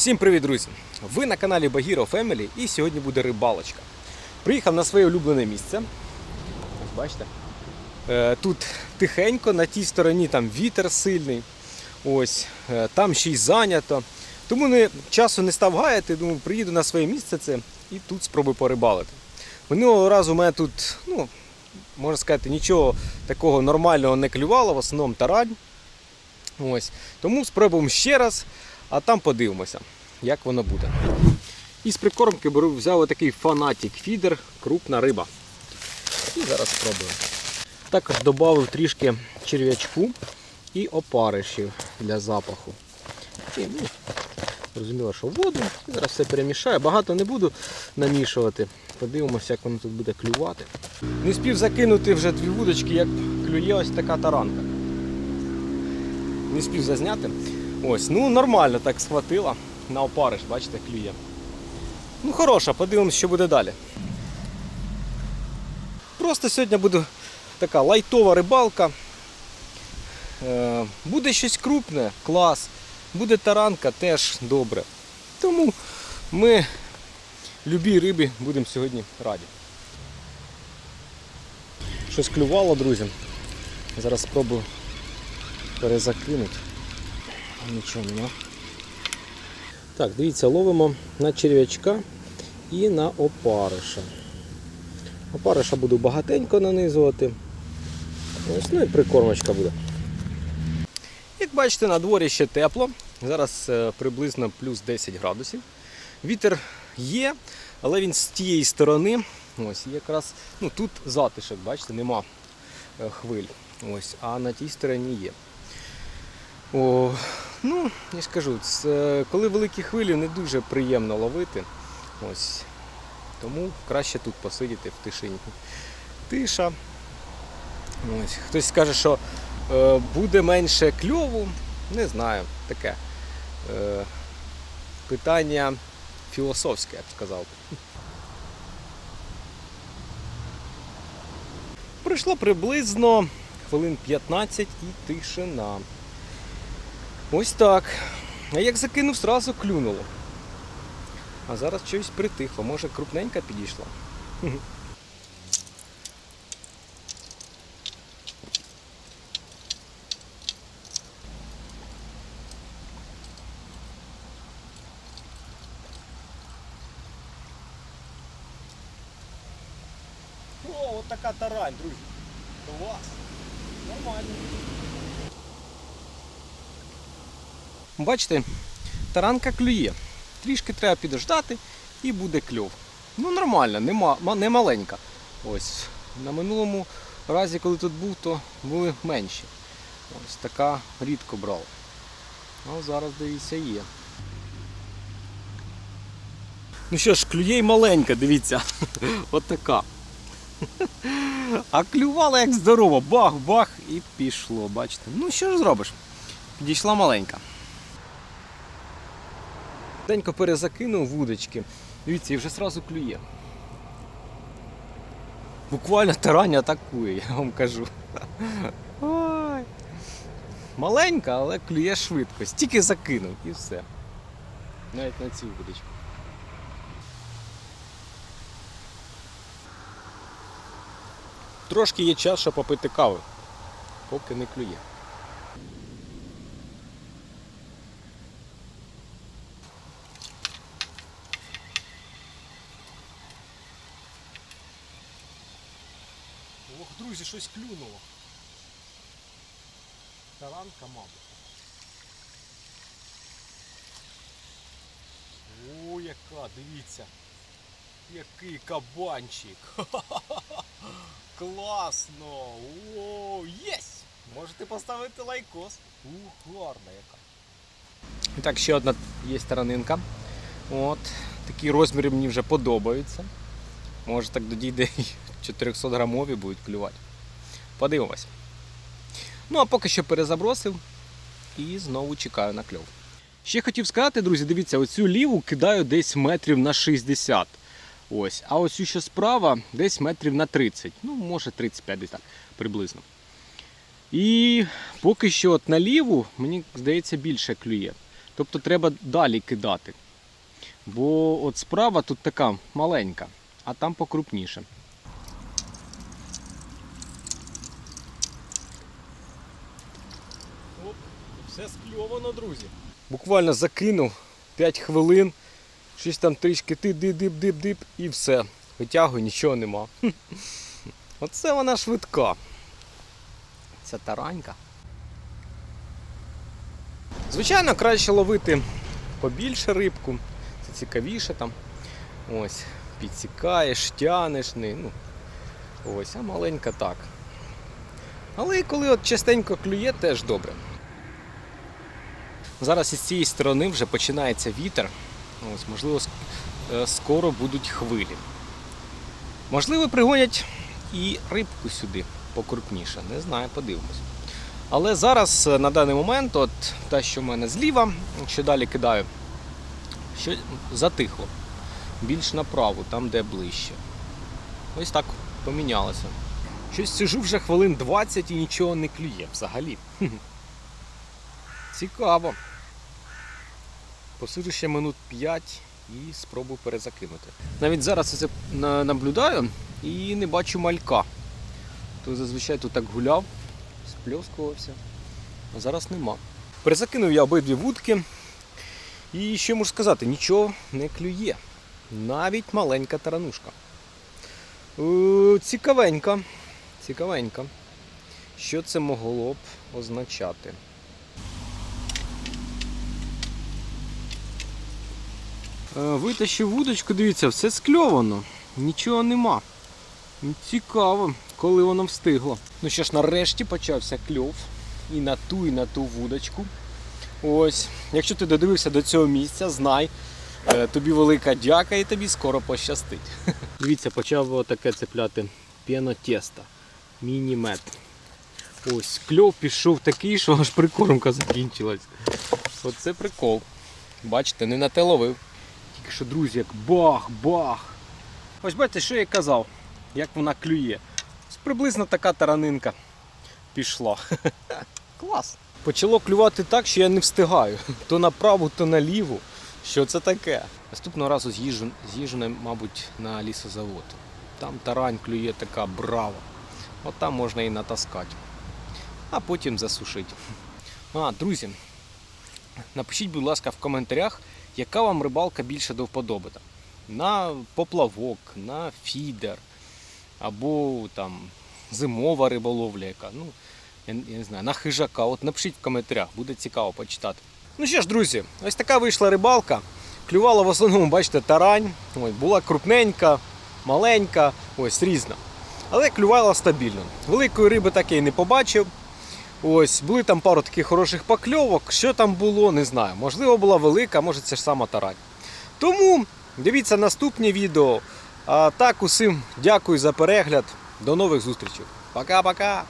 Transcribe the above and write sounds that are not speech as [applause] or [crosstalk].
Всім привіт, друзі! Ви на каналі Багіро Family і сьогодні буде рибалочка. Приїхав на своє улюблене місце. Ось бачите. Е, Тут тихенько, на тій стороні там вітер сильний. Ось, е, там ще й зайнято. Тому не, часу не став гаяти, думаю, приїду на своє місце це і тут спробую порибалити. Минулого разу у мене тут, ну, можна сказати, нічого такого нормального не клювало, в основному тарань. Ось. Тому спробуємо ще раз, а там подивимося, як воно буде. Із прикормки беру, взяв отакий фанатік фідер, крупна риба. І зараз спробую. Також додав трішки черв'ячку і опаришів для запаху. І, ну, зрозуміло, що воду. Зараз все перемішаю. Багато не буду намішувати. Подивимося, як воно тут буде клювати. Не спів закинути вже дві вудочки, як клює ось така таранка. Не спів зазняти. Ось, ну нормально так схватила. На опариш, бачите, клює. Ну хороша, подивимось, що буде далі. Просто сьогодні буде така лайтова рибалка. Е, буде щось крупне, клас. Буде таранка, теж добре. Тому ми любій рибі будемо сьогодні раді. Щось клювало, друзі. Зараз спробую перезакинути. Нічого нема. Так, дивіться, ловимо на черв'ячка і на опариша. Опариша буду багатенько нанизувати. Ось, ну і прикормочка буде. Як бачите, на дворі ще тепло. Зараз е, приблизно плюс 10 градусів. Вітер є, але він з тієї сторони. Ось якраз ну, тут затишок, бачите, нема е, хвиль. Ось, а на тій стороні є. О, ну, я ж кажу, коли великі хвилі, не дуже приємно ловити. Ось. Тому краще тут посидіти в тишині. Тиша. Ось. Хтось скаже, що е, буде менше кльову. Не знаю, таке е, питання філософське, я б сказав. Пройшло приблизно хвилин 15 і тишина. Ось так. А як закинув, зразу клюнуло. А зараз щось притихло, може крупненька підійшла. О, от така тарань, друзі. Клас. Нормально. Бачите, таранка клює. Трішки треба підождати і буде кльов. Ну нормально, нема, не маленька. Ось. На минулому разі, коли тут був, то були менші. Ось така рідко брав. А зараз, дивіться, є. Ну що ж, клює й маленька, дивіться. [laughs] От така. [laughs] А клювала як здорово. Бах-бах і пішло, бачите. Ну що ж зробиш? Підійшла маленька. Денько перезакинув вудочки. Дивіться, і вже сразу клює. Буквально тарань атакує, я вам кажу. Ой. Маленька, але клює швидко. Стільки закинув і все. Навіть на цю вудочку. Трошки є час, щоб попити кави, поки не клює. Друзі, щось клюнуло. Таранка, мабуть. О, яка, дивіться. Який кабанчик. [laughs] Класно! О, єс! Можете поставити лайкос. Ух, гарна яка. І так, ще одна є таранинка. От, такі розміри мені вже подобаються. Може так додійде і 400 грамові будуть клювати. Подивимось. Ну а поки що перезабросив і знову чекаю на кльов. Ще хотів сказати, друзі, дивіться, оцю ліву кидаю десь метрів на 60. Ось. А ось що справа десь метрів на 30. Ну, може 35 десь так, приблизно. І поки що от на ліву, мені здається, більше клює. Тобто треба далі кидати. Бо от справа тут така маленька, а там покрупніше. Оп, все скльовано, друзі. Буквально закинув 5 хвилин, щось там трішки ти дип дип дип дип і все. Витягую, нічого нема. [laughs] Оце вона швидка. Це таранька. Звичайно, краще ловити побільше рибку. Це цікавіше там. Ось, підсікаєш, тянеш, не, ну, ось, а маленька так. Але коли от частенько клює, теж добре. Зараз із цієї сторони вже починається вітер. Ось, можливо, е, скоро будуть хвилі. Можливо, пригонять і рибку сюди покрупніше. Не знаю, подивимось. Але зараз е, на даний момент, от те, що в мене зліва, що далі кидаю, що затихло. Більш направо, там де ближче. Ось так помінялося. Щось сижу вже хвилин 20 і нічого не клює взагалі. Цікаво. Посиджу ще минут 5 і спробую перезакинути. Навіть зараз це наблюдаю і не бачу малька. То зазвичай тут так гуляв, спльоскувався, а зараз нема. Перезакинув я обидві вудки. І що можу сказати, нічого не клює. Навіть маленька таранушка. Е, Цікавенька. Цікавенька. Що це могло б означати? Е, Витащив вудочку, дивіться, все скльовано. Нічого нема. Цікаво, коли воно встигло. Ну що ж, нарешті почався кльов. І на ту, і на ту вудочку. Ось, якщо ти додивився до цього місця, знай. Е, Тобі велика дяка і тобі скоро пощастить. [laughs] Дивіться, почав таке цепляти піно-тесто. Міні-мет. Ось, кльов пішов такий, що аж прикормка закінчилась. Оце прикол. Бачите, не на те ловив. Тільки що, друзі, як бах-бах. Ось бачите, що я казав, як вона клює. Ось Приблизно така таранинка пішла. [laughs] Клас. Почало клювати так, що я не встигаю. То на праву, то на ліву. Що це таке? Наступного разу з'їжджу, з'їжджу мабуть, на лісозавод. Там тарань клює така брава. От там можна і натаскати. А потім засушити. А, друзі, напишіть, будь ласка, в коментарях, яка вам рибалка більше до вподоби. На поплавок, на фідер, або там зимова риболовля яка. Ну, я не знаю, на хижака. От напишіть в коментарях, буде цікаво почитати. Ну що ж, друзі, ось така вийшла рибалка. Клювала в основному, бачите, тарань. Ось, була крупненька, маленька, ось різна. Але клювала стабільно. Великої риби так я і не побачив. Ось, були там пару таких хороших покльовок. Що там було, не знаю. Можливо, була велика, може це ж сама тарань. Тому дивіться наступні відео. А так, усім дякую за перегляд. До нових зустрічей. Пока-пока!